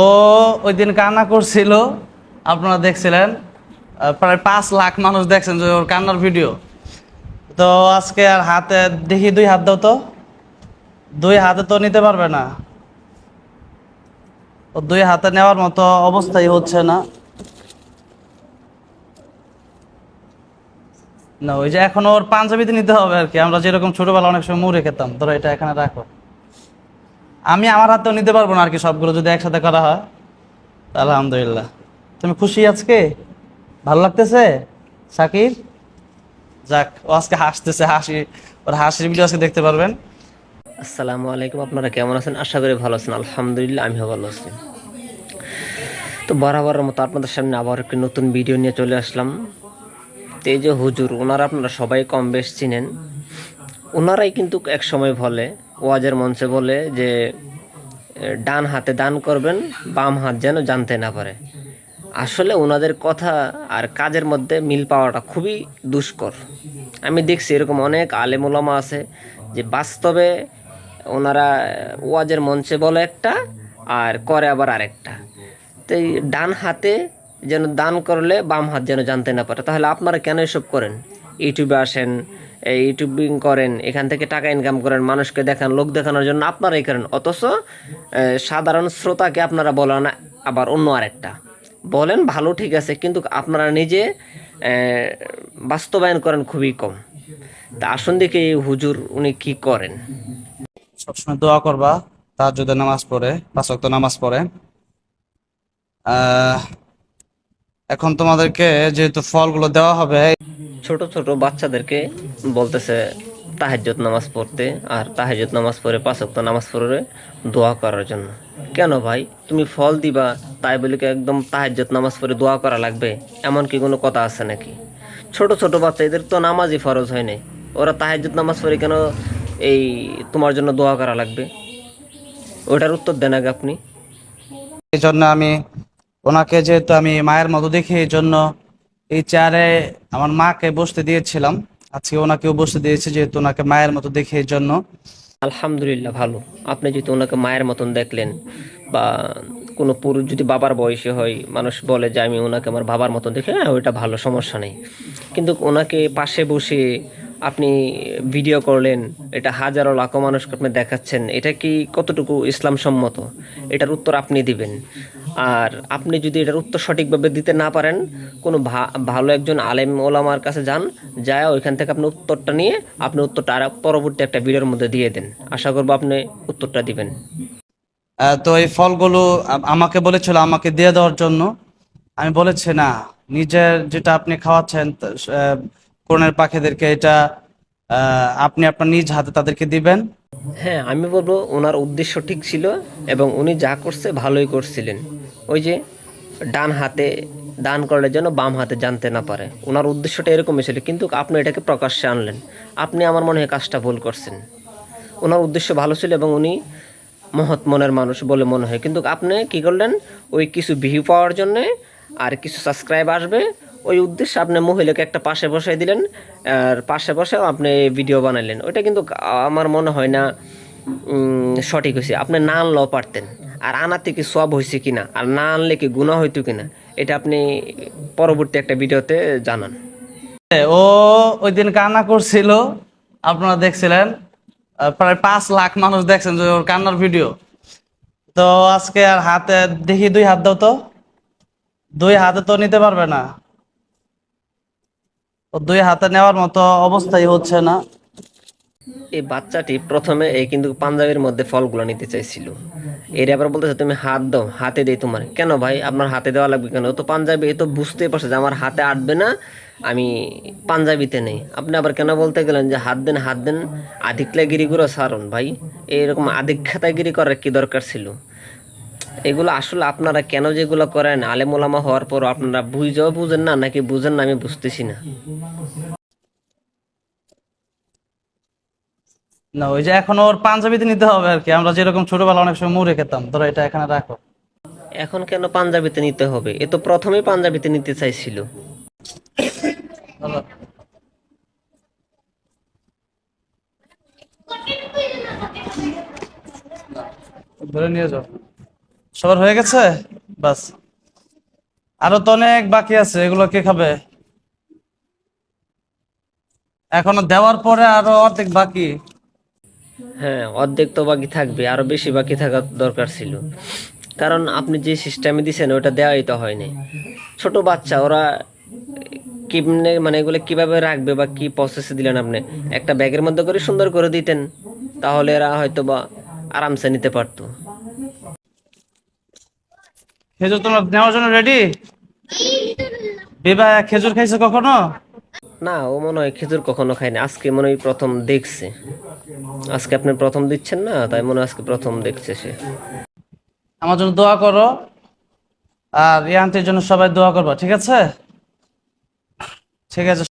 ও ওই দিন কান্না করছিল। আপনারা দেখছিলেন? প্রায় পাঁচ লাখ মানুষ দেখছেন যে ওর কান্নার ভিডিও। তো আজকে আর হাতে দেখি দুই হাত দাও তো। দুই হাতে তো নিতে পারবে না। ও দুই হাতে নেওয়ার মতো অবস্থাই হচ্ছে না। না, ওই যে এখন ওর পাঞ্জাবিতে নিতে হবে আর কি। আমরা যেরকম ছোটবেলা অনেক সময় মুড়ে খেতাম ধরো এটা এখানে রাখো। আমি আমার হাতেও নিতে পারব না আর কি সবগুলো যদি একসাথে করা হয়। আলহামদুলিল্লাহ। তুমি খুশি আজকে? ভালো লাগতেছে? সাকিব? যাক, ও আজকে হাসতেছে, হাসি, ওর হাসির ভিডিও আজকে দেখতে পারবেন। আসসালামু আলাইকুম, আপনারা কেমন আছেন? আশা করি ভালো আছেন। আলহামদুলিল্লাহ, আমিও ভালো আছি। তো বরাবরের মতো আপনাদের সামনে আবার একটি নতুন ভিডিও নিয়ে চলে আসলাম। তো এই যে হুজুর, ওনারা আপনারা সবাই কম বেশ চিনেন। ওনারাই কিন্তু এক সময় বলে, ওয়াজের মঞ্চে বলে যে ডান হাতে দান করবেন, বাম হাত যেন জানতে না পারে। আসলে ওনাদের কথা আর কাজের মধ্যে মিল পাওয়াটা খুবই দুষ্কর। আমি দেখছি এরকম অনেক আলেমুলামা আছে যে বাস্তবে ওনারা ওয়াজের মঞ্চে বলে একটা আর করে আবার আরেকটা। তো ডান হাতে যেন দান করলে বাম হাত যেন জানতে না পারে, তাহলে আপনারা কেন এসব করেন? ইউটিউবে আসেন ইউটিউবিং করেন, এখান থেকে টাকা ইনকাম করেন, মানুষকে দেখান, লোক দেখানোর জন্য আপনারাই করেন। অথচ সাধারণ শ্রোতাকে আপনারা বলেন আবার অন্য আরেকটা। বলেন, ভালো ঠিক আছে, কিন্তু আপনারা নিজে বাস্তবায়ন করেন খুবই কম। তা আসুন দেখি হুজুর উনি কি করেন। সবসময় দোয়া করবা তার যদি নামাজ পড়ে, পাঁচ নামাজ পড়ে। এখন তোমাদেরকে যেহেতু ফলগুলো দেওয়া হবে ছোট ছোট বাচ্চাদেরকে বলতেছে তাহাজ্জুদ নামাজ পড়তে আর তাহাজ্জুদ নামাজ পড়ে পাঁচ ওয়াক্ত নামাজ পড়ে দোয়া করার জন্য। কেন ভাই? তুমি ফল দিবা, তাই বলে কি একদম তাহাজ্জুদ নামাজ পড়ে দোয়া করা লাগবে? এমন কি কোনো কথা আছে নাকি? ছোট ছোট বাচ্চা এদের তো নামাজই ফরজ হয় নাই। ওরা তাহাজ্জুদ নামাজ পড়ে কেন এই তোমার জন্য দোয়া করা লাগবে? ওটার উত্তর দেন আগে আপনি। এই জন্য আমি ওনাকে যেহেতু আমি মায়ের মতো দেখি, এই জন্য এই চেয়ারে আমার মাকে বসতে দিয়েছিলাম। আজকে ওনাকেও বসতে দিয়েছে যেহেতু ওনাকে মায়ের মতো দেখে এই জন্য। আলহামদুলিল্লাহ, ভালো। আপনি যদি ওনাকে মায়ের মতন দেখলেন বা কোনো পুরুষ যদি বাবার বয়সে হয়, মানুষ বলে যে আমি ওনাকে আমার বাবার মতন দেখি হ্যাঁ ওইটা ভালো, সমস্যা নেই। কিন্তু ওনাকে পাশে বসে আপনি ভিডিও করলেন, এটা হাজারো লাখো মানুষকে আপনি দেখাচ্ছেন, এটা কি কতটুকু ইসলাম সম্মত এটার উত্তর আপনি দিবেন। আর আপনি যদি এটার উত্তর সঠিকভাবে দিতে না পারেন, কোনো ভালো একজন আলেম ওলামার কাছে যান, যায় ওইখান থেকে আপনি উত্তরটা নিয়ে, আপনি উত্তরটা আর পরবর্তী একটা ভিডিওর মধ্যে দিয়ে দেন। আশা করব আপনি উত্তরটা দিবেন। তো এই ফলগুলো আমাকে বলেছিল আমাকে দিয়ে দেওয়ার জন্য। আমি বলেছি, না, নিজের যেটা আপনি খাওয়াচ্ছেন কোরআনের পাখিদেরকে এটা আপনি আপনার নিজ হাতে তাদেরকে দিবেন। হ্যাঁ আমি বলব ওনার উদ্দেশ্য ঠিক ছিল এবং উনি যা করছে ভালোই করছিলেন। ওই যে ডান হাতে দান করলে যেন বাম হাতে জানতে না পারে। ওনার উদ্দেশ্যটা এরকমই ছিল, কিন্তু আপনি এটাকে প্রকাশ্যে আনলেন। আপনি আমার মনে হয় কাজটা ভুল করছেন। ওনার উদ্দেশ্য ভালো ছিল এবং উনি মহৎ মনের মানুষ বলে মনে হয়। কিন্তু আপনি কি করলেন? ওই কিছু ভিউ পাওয়ার জন্যে আর কিছু সাবস্ক্রাইব আসবে ওই উদ্দেশ্যে আপনি মহিলাকে একটা পাশে বসাই দিলেন, আর পাশে বসেও আপনি ভিডিও বানাইলেন। ওইটা কিন্তু আমার মনে হয় না সঠিক হয়েছে। আপনি না আনলেও পারতেন। আর আনাতে কি সব হয়েছে কিনা? আর না আনলে কি গুণা হইতো কিনা? এটা আপনি পরবর্তী একটা ভিডিওতে জানান। ও, ওই দিন কান্না করছিল। আপনারা দেখছিলেন? প্রায় পাঁচ লাখ মানুষ দেখছেন যে ওর কান্নার ভিডিও তো আজকে আর হাতে, দেখি দুই হাত দাও তো। দুই হাতে তো নিতে পারবে না। দুই হাতে নেওয়ার মতো অবস্থাই হচ্ছে না। এই বাচ্চাটি প্রথমে এই কিন্তু পাঞ্জাবের মধ্যে ফলগুলো নিতে চাইছিল। এর আবার বলতেছে, তুমি হাত দাও, হাতে দেই তোমার। কেন ভাই? আপনার হাতে দেওয়া লাগবে কেন? তো পাঞ্জাবি, এ তো বুঝতেই পারছে যে আমার হাতে আটবে না, আমি পাঞ্জাবিতে নেই। আপনি আবার কেন বলতে গেলেন যে, হাত দেন হাত দেন আধিকলাগিরি করে সারুন ভাই। এরকম আধিক্ষাতাগিরি করার কি দরকার ছিল? এগুলো আসলে আপনারা কেন যেগুলো করেন? আলেমোলামা হওয়ার পর আপনারা বুঝেও বুঝেন না নাকি বুঝেন না আমি বুঝতেছি না। না ওই যে এখন ওর পাঞ্জাবিতে নিতে হবে আর কি। আমরা যেরকম ছোটবেলা অনেক সময় মুড়ে খেতাম। ধরো এটা এখানে রাখো। এখন কেন পাঞ্জাবিতে নিতে হবে? এ তো প্রথমেই পাঞ্জাবিতে নিতে চাইছিল। ধরে নিয়ে যাও। সবার হয়ে গেছে? বাস। আরও তো অনেক বাকি আছে, এগুলো কে খাবে? এখনও দেওয়ার পরে আরও অর্ধেক বাকি। হ্যাঁ অর্ধেক তো বাকি থাকবে, আরও বেশি বাকি থাকা দরকার ছিল। কারণ আপনি যে সিস্টেমে দিছেন, ওটা দেওয়াই তো হয়নি ছোট বাচ্চা, ওরা কেমনে মানে এগুলো কীভাবে রাখবে বা কি প্রসেসে দিলেন আপনি? একটা ব্যাগের মধ্যে করে সুন্দর করে দিতেন, তাহলে এরা হয়তো বা আরামসে নিতে পারতো। খেজুর তোমার নেওয়ার জন্য রেডি বিবাহ খেজুর খাইছো কখনো? না ও মনে হয় খেজুর কখনো খায়নি। আজকে মনে হয় প্রথম দেখছে। আজকে আপনি প্রথম দিচ্ছেন না তাই মনে হয় আজকে প্রথম দেখছে সে। আমার জন্য দোয়া করো আর রিয়ান্তের জন্য সবাই দোয়া করব ঠিক আছে? ঠিক আছে